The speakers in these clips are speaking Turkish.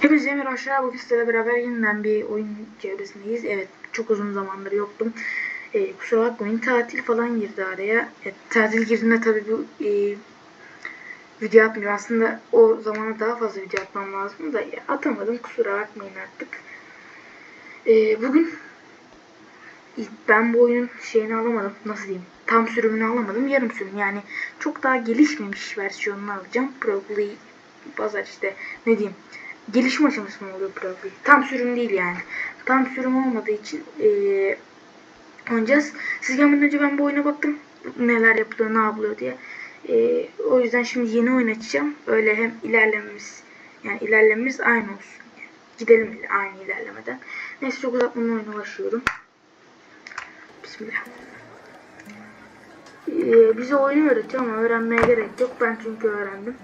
Hepinize merhaba arkadaşlar. Bugün sizlerle beraber yeniden bir oyun çevresindeyiz. Evet çok uzun zamandır yoktum. Ee, kusura bakmayın tatil falan girdi araya. E, tatil girdiğinde tabii bu e, video atmıyorum. Aslında o zamana daha fazla video atmam lazım da ya, atamadım. Kusura bakmayın artık. Ee, bugün ben bu oyunun şeyini alamadım. Nasıl diyeyim? Tam sürümünü alamadım. Yarım sürüm. Yani çok daha gelişmemiş versiyonunu alacağım. Probably pazar işte ne diyeyim gelişim aşaması mı oluyor Probably? Tam sürüm değil yani. Tam sürüm olmadığı için eee oynayacağız. Siz gelmeden önce ben bu oyuna baktım. Neler yapılıyor, ne yapılıyor diye. Eee, o yüzden şimdi yeni oyun açacağım. Öyle hem ilerlememiz yani ilerlememiz aynı olsun. Gidelim aynı ilerlemeden. Neyse çok uzatmadan oyuna başlıyorum. Bismillah. Ee, bize oyunu öğretiyor ama öğrenmeye gerek yok. Ben çünkü öğrendim.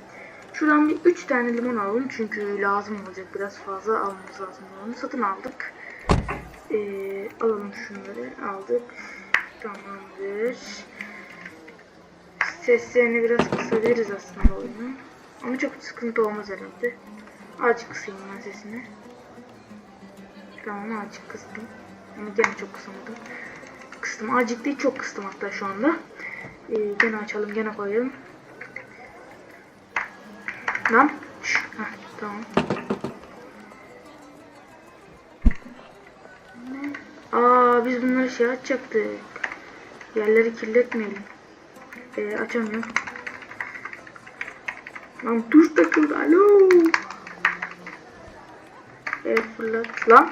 Şuradan bir 3 tane limon alalım çünkü lazım olacak biraz fazla almamız lazım limonu. Satın aldık. Ee, alalım şunları aldık. Tamamdır. Seslerini biraz kısabiliriz aslında oyunu. Ama çok sıkıntı olmaz herhalde. Azıcık kısayım ben sesini. Tamam azıcık kıstım. Ama gene çok kısamadım. Kıstım. Azıcık değil çok kıstım hatta şu anda. Ee, gene açalım gene koyalım. Lan. Heh, tamam. Aa biz bunları şey açacaktık. Yerleri kirletmeyelim. Ee, açamıyorum. Lan tuş takıldı. Alo. Evet fırlat. Lan.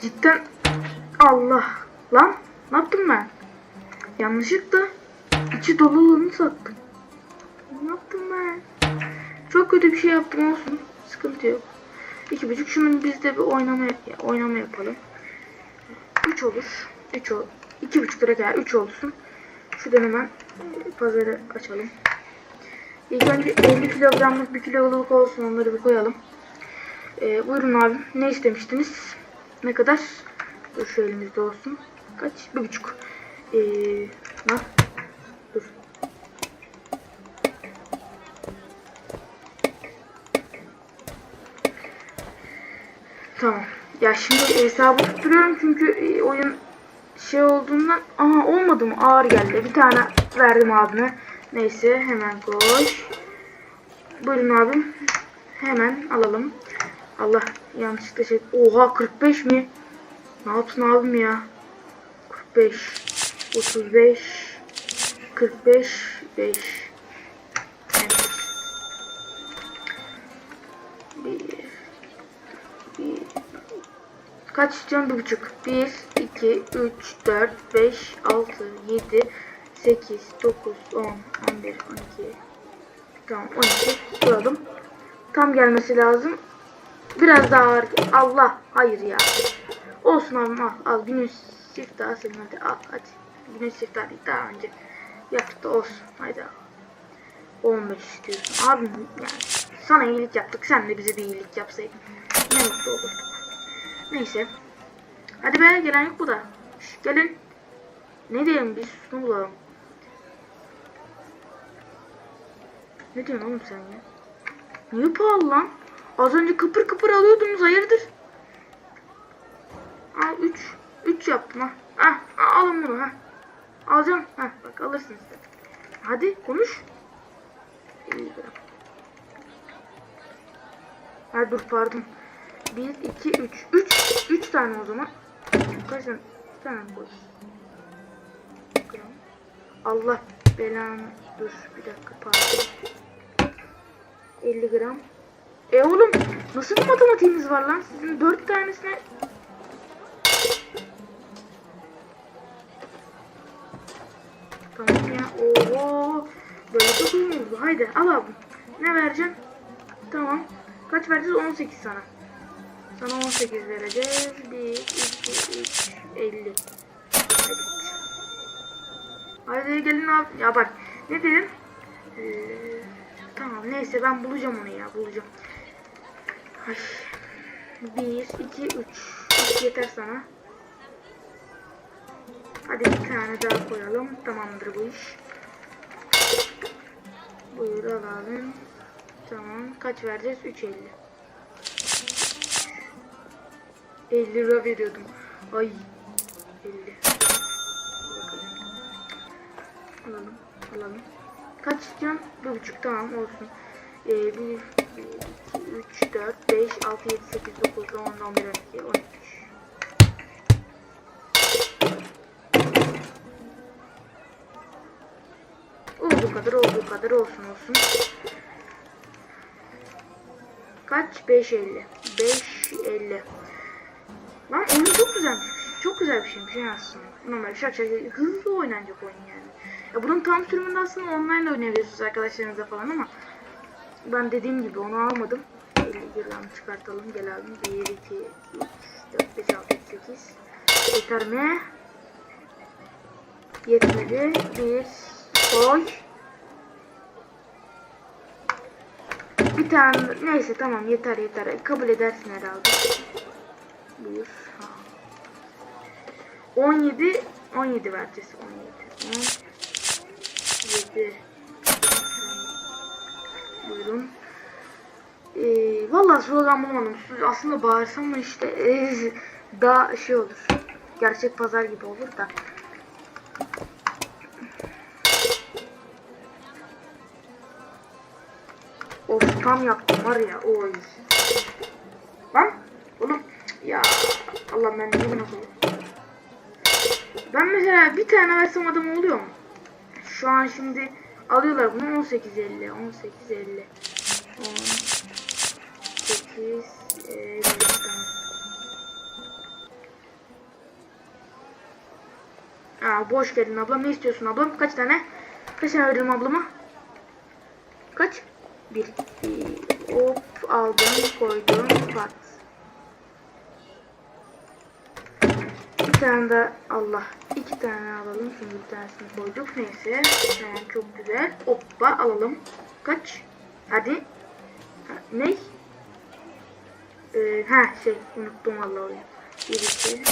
Cidden. Allah. Lan. Ne yaptım ben? Yanlışlıkla içi dolu olanı sattım. Ne yaptım ben? Çok kötü bir şey yaptım olsun. Sıkıntı yok. İki buçuk. Şunun biz de bir oynama, oynama yapalım. Üç olur. Üç ol. İki buçuk lira kadar üç olsun. Şuradan hemen pazarı açalım. İlk önce 50 kilogramlık bir kiloluk olsun. Onları bir koyalım. Ee, buyurun abi. Ne istemiştiniz? Ne kadar? Dur şu elimizde olsun. Kaç? Bir buçuk. Ee, lan. Tamam. Ya şimdi hesabı tutturuyorum çünkü e, oyun şey olduğundan aha olmadı mı ağır geldi. Bir tane verdim abime. Neyse hemen koş. Buyurun abim. Hemen alalım. Allah yanlışlıkla şey. Oha 45 mi? Ne yapsın abim ya? 45 35 45 5 Kaç istiyorsun? Bir buçuk. 1, 2, 3, 4, 5, 6, 7, 8, 9, 10, 11, 12. Tamam 12. Koyalım. Tam gelmesi lazım. Biraz daha ağır. Allah. Hayır ya. Olsun abim al. Al günün siftahı senin hadi al hadi. Günün siftahı değil daha önce. Yaptık da olsun. Haydi al. 15 istiyorsun. Abim yani sana iyilik yaptık. Sen de bize bir iyilik yapsaydın. Ne mutlu olurduk. Neyse. Hadi be gelen yok bu da. Şş, gelin. Ne diyelim biz ne bulalım. Ne diyorsun oğlum sen ya? Niye pahalı lan? Az önce kıpır kıpır alıyordunuz hayırdır? Al 3. 3 yaptım ha. Ah, alın bunu ha. Alacağım. Ha bak alırsınız. Hadi konuş. 50 gram. Ha dur pardon. 1, 2, 3. 3. 3 tane o zaman. Kaç tane? Bir tane koy? Allah belanı. Dur bir dakika pardon. 50 gram. E oğlum nasıl bir matematiğiniz var lan? Sizin 4 tanesine Tamam ya. Oo. Böyle çok olmuyordu. Haydi al abi. Ne vereceğim? Tamam. Kaç vereceğiz? 18 sana. Sana 18 vereceğiz. 1, 2, 3, 50. Evet. Haydi gelin abi. Ya bak ne dedim? Ee, tamam neyse ben bulacağım onu ya bulacağım. Ay. 1, 2, 3. 3 yeter sana. Hadi bir tane daha koyalım. Tamamdır bu iş. Buyur alalım. Tamam. Kaç vereceğiz? 3.50. 50 lira veriyordum. Ay 50. Bakalım. Alalım. Alalım. Kaç istiyorsun? Bir buçuk tamam olsun. Ee, 1, 2, 3, 4, 5, 6, 7, 8, 9, 10, 11, 12, 13. Olduğu kadar olduğu kadar olsun olsun. Kaç? 5.50. 5.50. Lan oyun çok güzelmiş. Çok güzel bir şeymiş ya aslında. Normal şak şak hızlı oynanacak oyun yani. Ya bunun tam sürümünde aslında online oynayabiliyorsunuz arkadaşlarınızla falan ama ben dediğim gibi onu almadım. 50 gram çıkartalım. Gel abi. 1, 2, 3, 4, 5, 6, 7, 8. Yeter mi? Yetmedi. Bir koy. Bir tane neyse tamam yeter yeter. Kabul edersin herhalde. Buyur. Ha. 17 17 vereceğiz. 17. 17. Buyurun. Ee, vallahi slogan bulamadım. Aslında bağırsam mı işte ee, daha şey olur. Gerçek pazar gibi olur da. Of tam yaptım var ya oy. Lan oğlum ya Allah ben ne nasıl Ben mesela bir tane versem adam oluyor mu? Şu an şimdi alıyorlar bunu 18.50 18.50 18.50 Aa boş geldin ablam ne istiyorsun ablam kaç tane? Kaç tane verelim ablama? Kaç? Bir. Hop aldım koydum pat. Bir tane de Allah. iki tane alalım. Şimdi bir tanesini koyduk. Neyse. Tamam çok güzel. Hoppa alalım. Kaç? Hadi. Ha, ne? Ee, ha şey unuttum vallahi oyunu. Bir iki.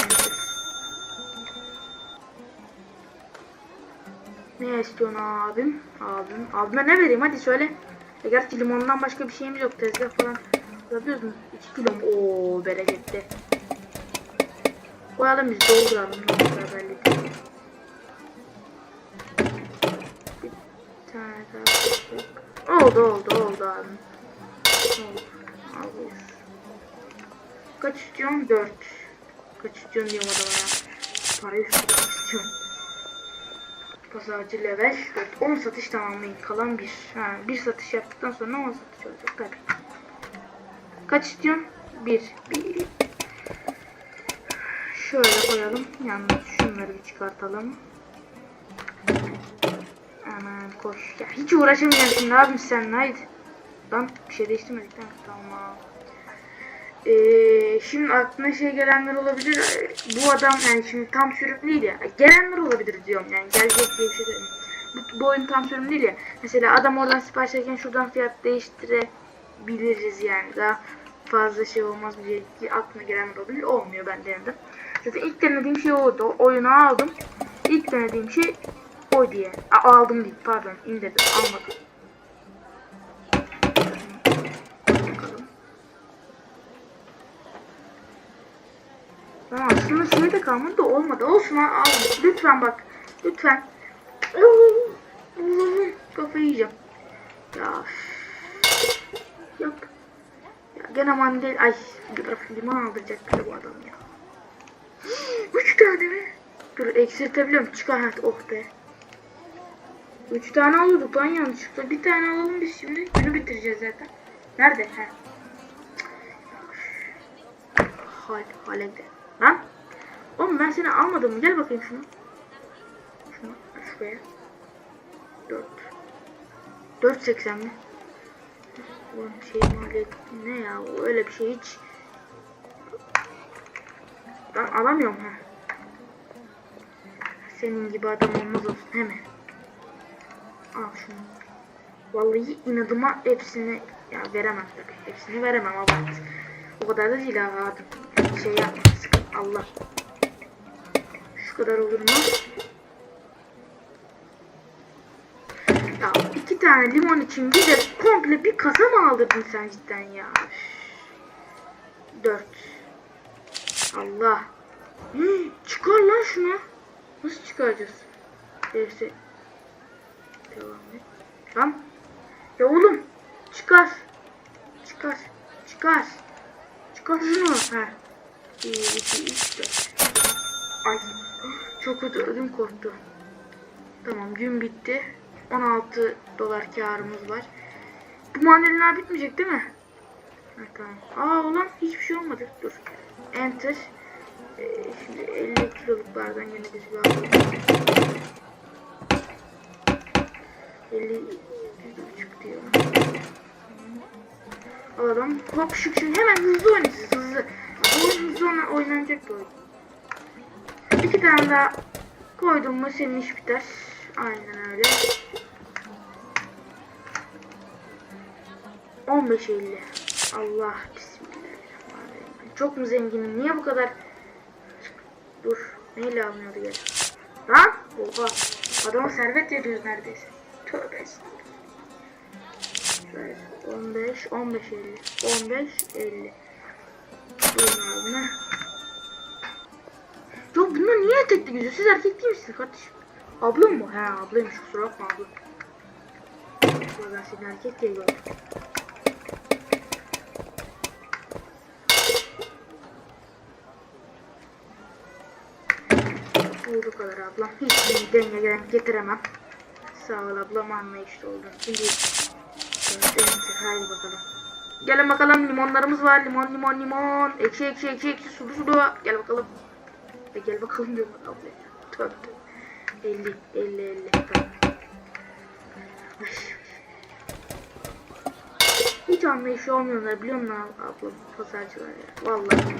Ne istiyorsun abim? Abim. Abime ne vereyim hadi söyle. E gerçi limondan başka bir şeyimiz yok. Tezgah falan yapıyoruz mu? 2 kilo mu? Ooo bereketli. Koyalım biz dolduralım. Bir tane daha. Oldu oldu oldu abi. Oldu. Al buyur. Kaç istiyorsun? 4. Kaç istiyorsun diyorum adama ya. Parayı istiyorum. Pazarcı level 4. 10 satış tamamlayın. Kalan 1. Ha, 1 satış yaptıktan sonra 10 satış olacak tabii. Kaç istiyorsun? 1. 1. Şöyle koyalım. Yalnız şunları bir çıkartalım. Hemen koş. Ya hiç uğraşamayacağım şimdi abim sen haydi. Lan bir şey değiştirmedik tamam. Tamam. Ee, şimdi aklına şey gelenler olabilir. Bu adam yani şimdi tam sürüm değil ya. Gelenler olabilir diyorum yani gelecek diye bir şey değil. Bu, bu oyun tam sürüm değil ya. Mesela adam oradan sipariş ederken şuradan fiyat değiştirebiliriz yani. Daha fazla şey olmaz diye aklına gelenler olabilir. Olmuyor ben denedim. Zaten ilk denediğim şey oydu. Oyunu aldım. İlk denediğim şey oydu yani. A, aldım değil pardon indirdim almadım. Ama aslında şey de kalmadı olmadı. Olsun al. al. Lütfen bak. Lütfen. Kafayı yiyeceğim. Ya. Yap. Ya gene mandel. Ay limon aldıracak bu adam ya. Üç tane mi? Dur eksiltebiliyorum. Çıkar hadi oh be. Üç tane alıyorduk lan yanlışlıkla. Bir tane alalım biz şimdi. Günü bitireceğiz zaten. Nerede? He. Hal, halede. Lan. Oğlum ben seni almadım mı? Gel bakayım şunu. Şunu şuraya. 4. 4.80 mi? Oğlum şey maliyet ne ya? Öyle bir şey hiç. Ben alamıyorum ha. Senin gibi adam olmaz olsun hemen. Al şunu. Vallahi inadıma hepsini ya veremem tabii. Hepsini veremem abart. O kadar da değil abi. Şey yapma sıkın Allah. Şu kadar olur mu? Ya iki tane limon için bir de komple bir kasa mı aldırdın sen cidden ya? Dört. Allah. Hı, çıkar lan şunu. Nasıl çıkaracağız? Neyse. Devam et. Lan. Ya oğlum. Çıkar. Çıkar. Çıkar. Çıkar şunu. Ha. 1, 2, 3, 4. Ay. Çok kötü ödüm korktu. Tamam gün bitti. 16 dolar karımız var. Bu mandalina bitmeyecek değil mi? Aa ulan hiçbir şey olmadı. Dur. Enter. Ee, şimdi 50 kiloluklardan yine bir alalım. 50 buçuk diyor. Alalım. Hop şık şık. Hemen hızlı oynayacağız hızlı. Oyun hızlı oyna- oynanacak bir oyun. İki tane daha koydum mu senin iş biter. Aynen öyle. 15.50 Allah bismillahirrahmanirrahim. Çok mu zenginim? Niye bu kadar? Dur. Neyle alınıyordu gel. Lan? Oha. Adama servet veriyoruz neredeyse. Tövbe. Şöyle 15, 15, 50. 15, 50. Buyurun abime. Ya bunlar niye etekli geziyor? Siz erkek değil misiniz kardeşim? Ablam mı? He ablaymış kusura bakma abla. Ben seni erkek diye gördüm. Bu kadar ablam. Hiç denge getiremem. Sağ ol ablam anlayışlı oldun. Şimdi. Haydi bakalım. Gelin bakalım limonlarımız var. Limon limon limon. Ekşi ekşi ekşi ekşi sulu sulu. Gel bakalım. E gel bakalım diyorum abla. Tövbe tövbe. 50 50 50. Tamam. Hiç anlayışı olmuyorlar biliyor musun ablam pazarcılar ya. Vallahi.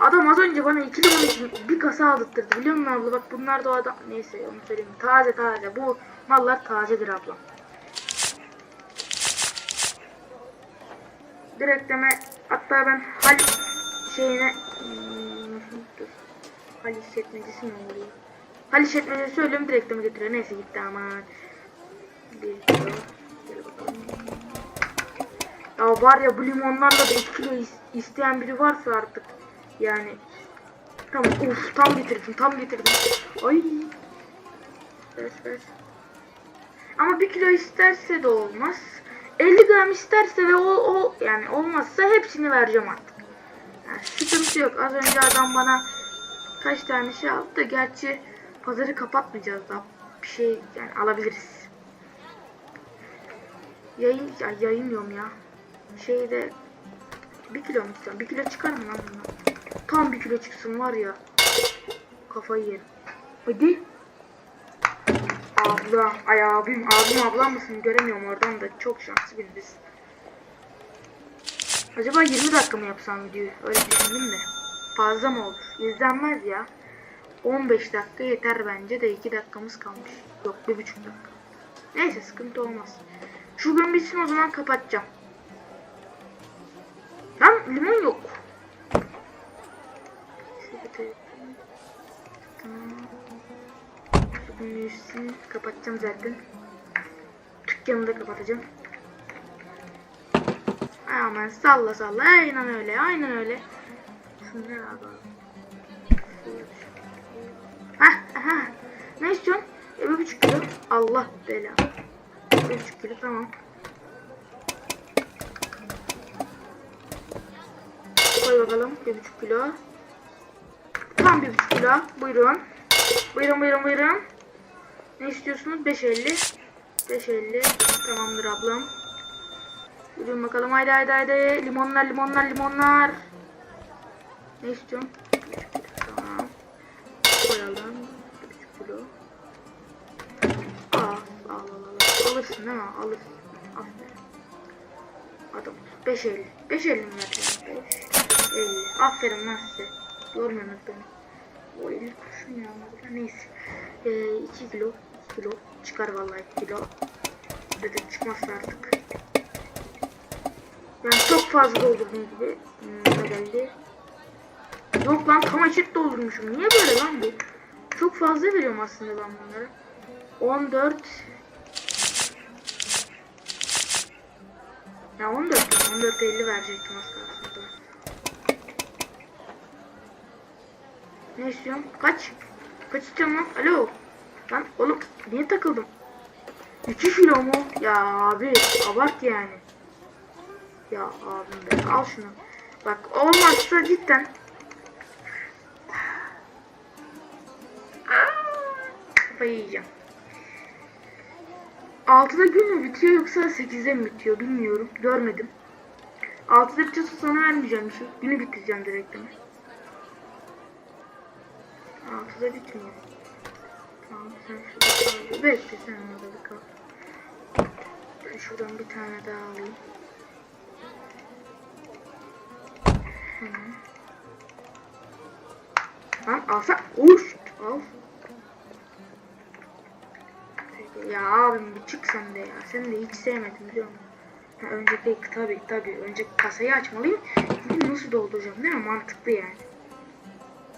Adam az önce bana iki limon için bir kasa aldırttırdı biliyor musun abla? Bak bunlar da adam. Neyse onu söyleyeyim. Taze taze. Bu mallar tazedir ablam. Direktleme hatta ben hal şeyine hmm. Hal işletmecisi mi oluyor? Hal işletmecisi söylüyorum direktleme getiriyor. Neyse gitti aman. Ya var ya bu limonlarla da 2 kilo is- isteyen biri varsa artık yani tamam of tam bitirdim tam bitirdim. Ay. Ver ver ama 1 kilo isterse de olmaz. 50 gram isterse ve o, o yani olmazsa hepsini vereceğim artık. Yani sıkıntı yok. Az önce adam bana kaç tane şey aldı da gerçi pazarı kapatmayacağız daha bir şey yani alabiliriz. Yayın ya, yayınlıyorum ya. Şeyde bir kilo mu istiyorum? Bir kilo çıkar mı lan bundan? Tam bir kilo çıksın var ya. Kafayı yerim. Hadi. Abla, ay abim, abim ablam mısın göremiyorum oradan da çok şanslı biriz. Acaba 20 dakika mı yapsam videoyu? Öyle düşündüm de. Fazla mı olur? İzlenmez ya. 15 dakika yeter bence de 2 dakikamız kalmış. Yok 1,5 dakika. Neyse sıkıntı olmaz. Şu gün bitsin o zaman kapatacağım. Lan limon yok. Üstünü kapatacağım zaten. Dükkanı da kapatacağım. Aman salla salla. Aynen öyle. Aynen öyle. Şunları aha. Ne istiyorsun? Bir buçuk kilo. Allah bela. Bir buçuk kilo tamam. Koy bakalım. Bir buçuk kilo. Kilo. Buyurun. Buyurun buyurun buyurun. Ne istiyorsunuz? 5.50. 5.50. Tamamdır ablam. Buyurun bakalım. Haydi haydi haydi. Limonlar limonlar limonlar. Ne kilo. Tamam. Koyalım. Kilo. Al al al al. Alırsın değil mi? Alırsın. Aferin. Adam. 5.50. 5.50 mi vereceğim? 5.50. Aferin lan size. Görmüyorsunuz beni. O 50 kurşun ya. Neyse. Ee, 2 kilo. 2 kilo. Çıkar vallahi 2 kilo. Dedim çıkmazsa artık. Yani çok fazla doldurdum gibi. Hmm, geldi? Yok lan tam açık doldurmuşum. Niye böyle lan bu? Çok fazla veriyorum aslında ben bunlara. 14 Ya 14 14 50 verecektim az Ne istiyorsun? Kaç? Kaç istiyorsun lan? Alo. Lan oğlum niye takıldım? 2 kilo mu? Ya abi abart yani. Ya abim be al şunu. Bak olmazsa cidden. Kafayı yiyeceğim. 6'da gün mü bitiyor yoksa 8'de mi bitiyor bilmiyorum. Görmedim. 6'da bitiyorsa sana vermeyeceğim bir şey. Günü bitireceğim direkt mi? 6'da bitmiyor. Tamam sen şurada. Bekle sen orada bir kal. Ben şuradan bir tane daha alayım. Tamam. Lan alsa. Uş. Al. Ya abim bir çık sen de ya. Sen de hiç sevmedim biliyor musun? Ha, önceki tabi tabi. Önce kasayı açmalıyım. Çünkü nasıl dolduracağım değil mi? Mantıklı yani.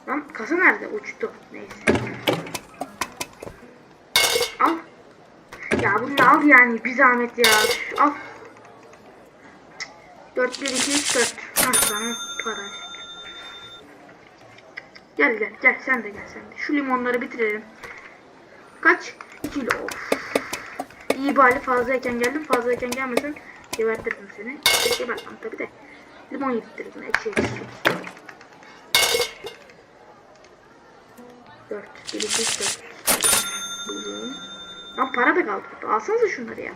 Lan kasa nerede? Uçtu. Neyse. Al. Ya bunu al yani. Bir zahmet ya. Al. 4 1 2 3 4. Hah sana para. Gel gel gel sen de gel sen de. Şu limonları bitirelim. Kaç? 2 kilo. Of. İyi bari fazlayken geldim. Fazlayken gelmesen gebertirdim seni. Gebertmem tabi de. Limon yedirdim. Ekşi ekşi 4. 1 2 3 4. Buyurun. Lan para da kaldı. Alsanıza şunları ya.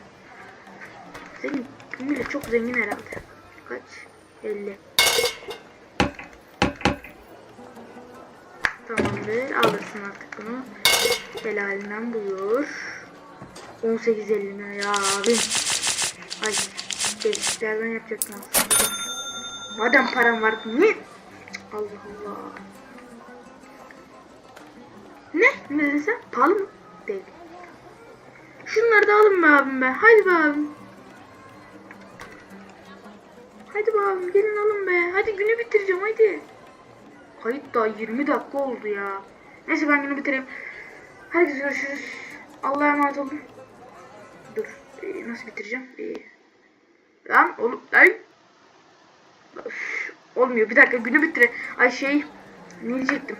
Senin bu çok zengin herhalde. Kaç? 50. Tamamdır. Alırsın artık bunu. Helalinden buyur. 18.50 mi ya abim? Ay. Geçişlerden yapacaktım aslında. Madem param var niye? Allah Allah. Ne? Ne dedin sen? Pahalı mı? Değil. Şunları da alın be abim be. Hadi be abim. Hadi be abim gelin alın be. Hadi günü bitireceğim hadi. Kayıt daha 20 dakika oldu ya. Neyse ben günü bitireyim. Herkese görüşürüz. Allah'a emanet olun. Dur. ee, nasıl bitireceğim? Ee, lan oğlum. Ay. Öf, olmuyor. Bir dakika günü bitire. Ay şey. Ne diyecektim?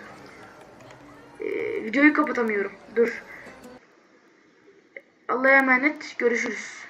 Ee, videoyu kapatamıyorum. Dur. Allah'a emanet. Görüşürüz.